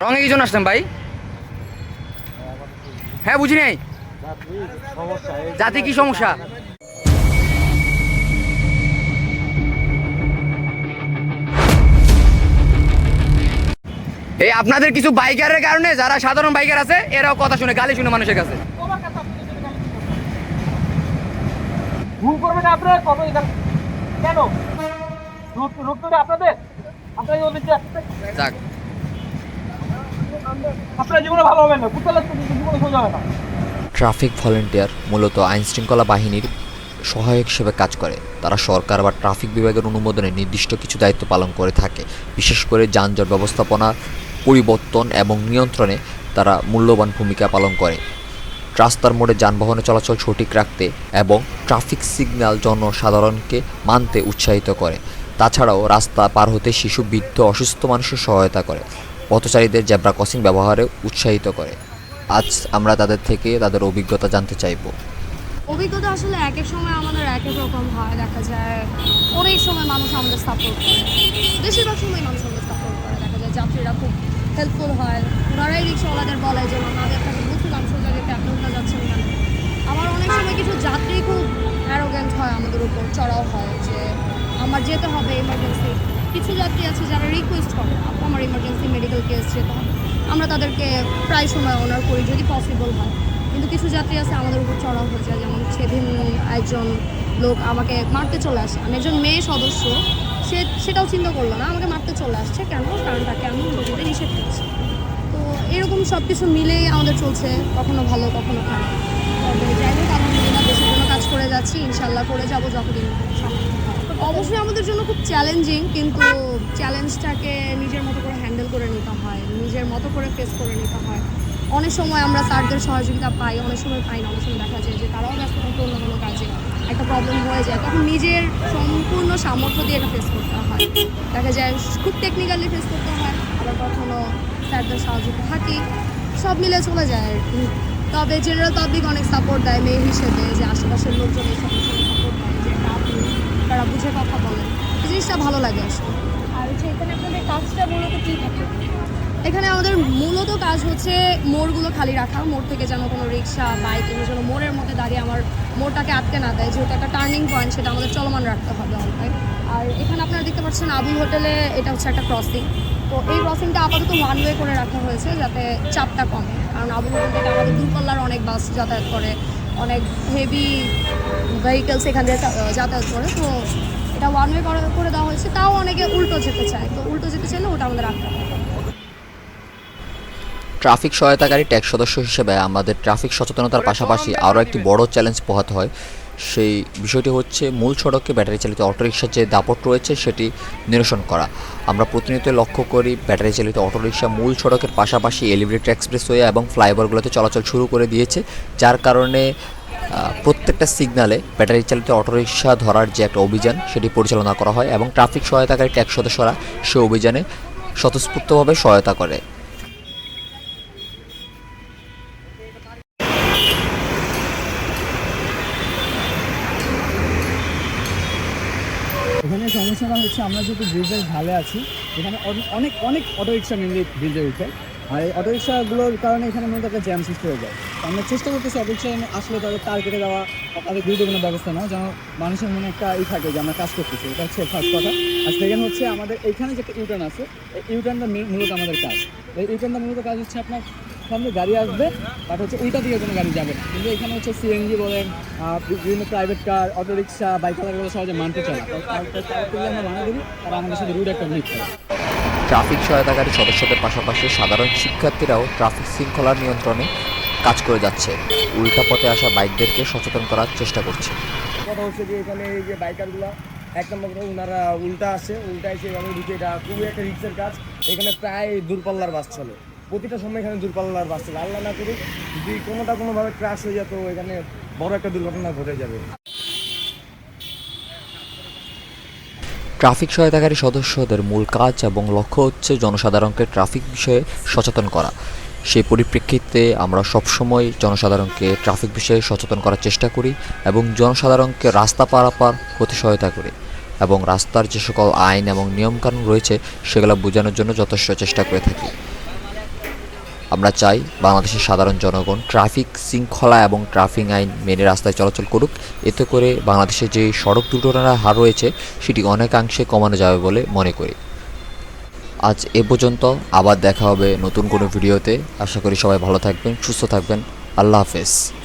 রঙে কি জন্য ভাই? হ্যাঁ বুঝি নাই? জাতি কি সমস্যা? এই আপনাদের কিছু বাইকারের কারণে যারা সাধারণ বাইকার আছে এরাও কথা শুনে গালি শুনে মানুষের কাছে। ভুল করবেন আপনারা কেন? আপনাদের। যাক। ট্রাফিক ভলেন্টিয়ার মূলত আইনশৃঙ্খলা বাহিনীর সহায়ক হিসেবে কাজ করে। তারা সরকার বা ট্রাফিক বিভাগের অনুমোদনে নির্দিষ্ট কিছু দায়িত্ব পালন করে থাকে। বিশেষ করে যানজট ব্যবস্থাপনা, পরিবর্তন এবং নিয়ন্ত্রণে তারা মূল্যবান ভূমিকা পালন করে। রাস্তার মোড়ে যানবাহনের চলাচল সঠিক রাখতে এবং ট্রাফিক সিগন্যাল জনসাধারণকে মানতে উৎসাহিত করে। তাছাড়াও রাস্তা পার হতে শিশু, বৃদ্ধ, অসুস্থ মানুষের সহায়তা করে। পথচারীদের জেব্রা ক্রসিং ব্যবহারে উৎসাহিত করে। আজ আমরা তাদের থেকে তাদের অভিজ্ঞতা জানতে চাইব। অভিজ্ঞতা আসলে এক এক সময় আমাদের এক এক রকম হয়। দেখা যায় অনেক সময় মানুষ আমাদের সাপোর্ট করে। বেশিরভাগ সময় মানুষ আমাদের সাপোর্ট করে। দেখা যায় যাত্রীরা খুব হেল্পফুল হয়। ওনারাই রিক্সাওয়ালাদের বলে যে আমাদের কাছে বুঝছিলাম সোজা যেতে আপনি উল্টা যাচ্ছেন কেন? আবার অনেক সময় কিছু যাত্রী খুব অ্যারোগেন্ট হয় আমাদের উপর, চড়াও হয় যে, আমার যেতে হবে ইমার্জেন্সি কিছু যাত্রী আছে যারা রিকোয়েস্ট করে, আমার ইমার্জেন্সি মেডিকেল কেস যেতে হবে আমরা তাদেরকে প্রায় সময় অনার করি যদি পসিবল হয়। কিন্তু কিছু যাত্রী আছে আমাদের উপর চড়াও হয়ে যায়, যেমন সেদিন একজন লোক আমাকে মারতে চলে আসে। আমি একজন মেয়ে সদস্য, সে সেটাও চিন্তা করল না, আমাকে মারতে চলে আসছে, কেন? কারণ তাকে আমি উল্টো নিষেধ করছি। তো এরকম সব কিছু মিলেই আমাদের চলছে, কখনো ভালো, কখনো খারাপ। তবে যাই হোক, আলহামদুলিল্লাহ দেশের জন্য কাজ করে যাচ্ছি। ইনশাল্লাহ করে যাব যতদিন হয়। অবশ্যই আমাদের জন্য খুব চ্যালেঞ্জিং কিন্তু চ্যালেঞ্জটাকে নিজের মতো করে হ্যান্ডেল করে নিতে হয়, নিজের মতো করে ফেস করে নিতে হয়। অনেক সময় আমরা স্যারদের সহযোগিতা পাই, অনেক সময় পাই না, অনেক সময় দেখা যায় যে তারাও ব্যস্ত থাকে অন্য কোনো কাজে, একটা প্রবলেম হয়ে যায়, তখন নিজের সম্পূর্ণ সামর্থ্য দিয়ে এটা ফেস করতে হয়। দেখা যায় খুব টেকনিক্যালি ফেস করতে হয়, আবার কখনো স্যারদের সহযোগিতা থাকি সব মিলে চলে যায় আর কি। তবে জেনারেল পাবলিক অনেক সাপোর্ট দেয়, মেয়ে হিসেবে, যে আশেপাশের লোকজন এই সমস্যাকে সাপোর্ট দেয় যে এটা আপনি তারা বুঝে কথা বলেন এই জিনিসটা ভালো লাগে আসলে। আর হচ্ছে এখানে আপনাদের কাজটা মূলত কী থাকে? এখানে আমাদের মূলত কাজ হচ্ছে মোড়গুলো খালি রাখা মোড় থেকে যেন কোনো রিক্সা বাইক এগুলো যেন মোড়ের মধ্যে দাঁড়িয়ে আমার মোড়টাকে আটকে না দেয় যেহেতু একটা টার্নিং পয়েন্ট সেটা আমাদের চলমান রাখতে হবে অলরাইট আর এখানে আপনারা দেখতে পাচ্ছেন আবুল হোটেলে এটা হচ্ছে একটা ক্রসিং তো এই ক্রসিংটা আপাতত ওয়ান ওয়ে করে রাখা হয়েছে যাতে চাপটা কমে। কারণ আবুল হোটেল থেকে আমাদের দূরপাল্লার অনেক বাস যাতায়াত করে অনেক হেভি ভেহিকেলস এখান দিয়ে যাতায়াত করে। তো এটা ওয়ান ওয়ে করে দেওয়া হয়েছে, তাও অনেকে উল্টো যেতে চায়। তো উল্টো যেতে চাইলে ওটা আমাদের রাখতে হবে। ট্রাফিক সহায়তাকারী ট্যাক্স সদস্য হিসেবে আমাদের ট্রাফিক সচেতনতার পাশাপাশি আরও একটি বড় চ্যালেঞ্জ পোহাতে হয়। সেই বিষয়টি হচ্ছে মূল সড়কে ব্যাটারি চালিত অটোরিকশার যে দাপট রয়েছে সেটি নিরসন করা। আমরা প্রতিনিয়ত লক্ষ্য করি ব্যাটারি চালিত অটোরিকশা মূল সড়কের পাশাপাশি এলিভেটেড এক্সপ্রেসওয়ে এবং ফ্লাইওভারগুলোতে চলাচল শুরু করে দিয়েছে, যার কারণে প্রত্যেকটা সিগনালে ব্যাটারি চালিত অটোরিকশা ধরার যে একটা অভিযান, সেটি পরিচালনা করা হয় এবং ট্রাফিক সহায়তাকারী ট্যাক্স সদস্যরা সে অভিযানে স্বতঃস্ফূর্তভাবে সহায়তা করে। এখানে সমস্যাটা হচ্ছে আমরা যেহেতু ব্রিজের ঢালে আছি, এখানে অন- অনেক অনেক অটো রিক্সা মেনলি ব্রিজে উঠে। আর এই অটো রিক্সাগুলোর কারণে এখানে মূলত একটা জ্যাম সৃষ্টি হয়ে যায়। আমরা চেষ্টা করতেছি অটো রিক্সা আসলে তাদের তার কেটে দেওয়া তাদের গুরুত্বপূর্ণ ব্যবস্থা নেওয়া, যেন মানুষের মনে একটা ই থাকে যে আমরা কাজ করতেছি। এটা হচ্ছে ফার্স্ট কথা। আর সেকেন্ড হচ্ছে আমাদের এখানে যে একটা ইউটার্ন আছে, এই ইউটার্নটা মূলত আমাদের কাজ। এই ইউটার্নটা মূলত কাজ হচ্ছে আপনার সামনে গাড়ি আসবে বাট হচ্ছে উল্টা দিকে কোনো গাড়ি যাবে না। কিন্তু এখানে হচ্ছে সিএনজি বলেন বিভিন্ন প্রাইভেট কার অটো রিক্সা বাইকারগুলো সহজে মানতে চায় আমরা মানা করি তারা আমাদের সাথে রুট একটা মিট করে ট্রাফিক সহায়তাকারী সদস্যদের পাশাপাশি সাধারণ শিক্ষার্থীরাও ট্রাফিক শৃঙ্খলা নিয়ন্ত্রণে কাজ করে যাচ্ছে। উল্টা পথে আসা বাইকদেরকে সচেতন করার চেষ্টা করছে। কথা হচ্ছে যে এখানে এই যে বাইকারগুলো এক নম্বর ওনারা উল্টা আসে উল্টা এসে এভাবে ঢুকে এটা খুবই একটা রিক্সের কাজ। এখানে প্রায় দূরপাল্লার বাস চলে। প্রতিটা সময় এখানে দূরপাল্লার বাস চলে। আল্লাহ না করে যদি কোনোটা কোনোভাবে ক্রাশ হয়ে যেত এখানে বড় একটা দুর্ঘটনা ঘটে যাবে। ট্রাফিক সহায়তাকারী সদস্যদের মূল কাজ এবং লক্ষ্য হচ্ছে জনসাধারণকে ট্রাফিক বিষয়ে সচেতন করা। সেই পরিপ্রেক্ষিতে আমরা সবসময় জনসাধারণকে ট্রাফিক বিষয়ে সচেতন করার চেষ্টা করি এবং জনসাধারণকে রাস্তা পারাপার হতে সহায়তা করি এবং রাস্তার যে সকল আইন এবং নিয়মকানুন রয়েছে, সেগুলো বোঝানোর জন্য যথেষ্ট চেষ্টা করে থাকি। আমরা চাই বাংলাদেশের সাধারণ জনগণ ট্রাফিক শৃঙ্খলা এবং ট্রাফিক আইন মেনে রাস্তায় চলাচল করুক। এতে করে বাংলাদেশে যে সড়ক দুর্ঘটনার হার রয়েছে, সেটি অনেকাংশে কমানো যাবে বলে মনে করি। আজ এ পর্যন্ত, আবার দেখা হবে নতুন কোনো ভিডিওতে। আশা করি সবাই ভালো থাকবেন, সুস্থ থাকবেন। আল্লাহ হাফেজ।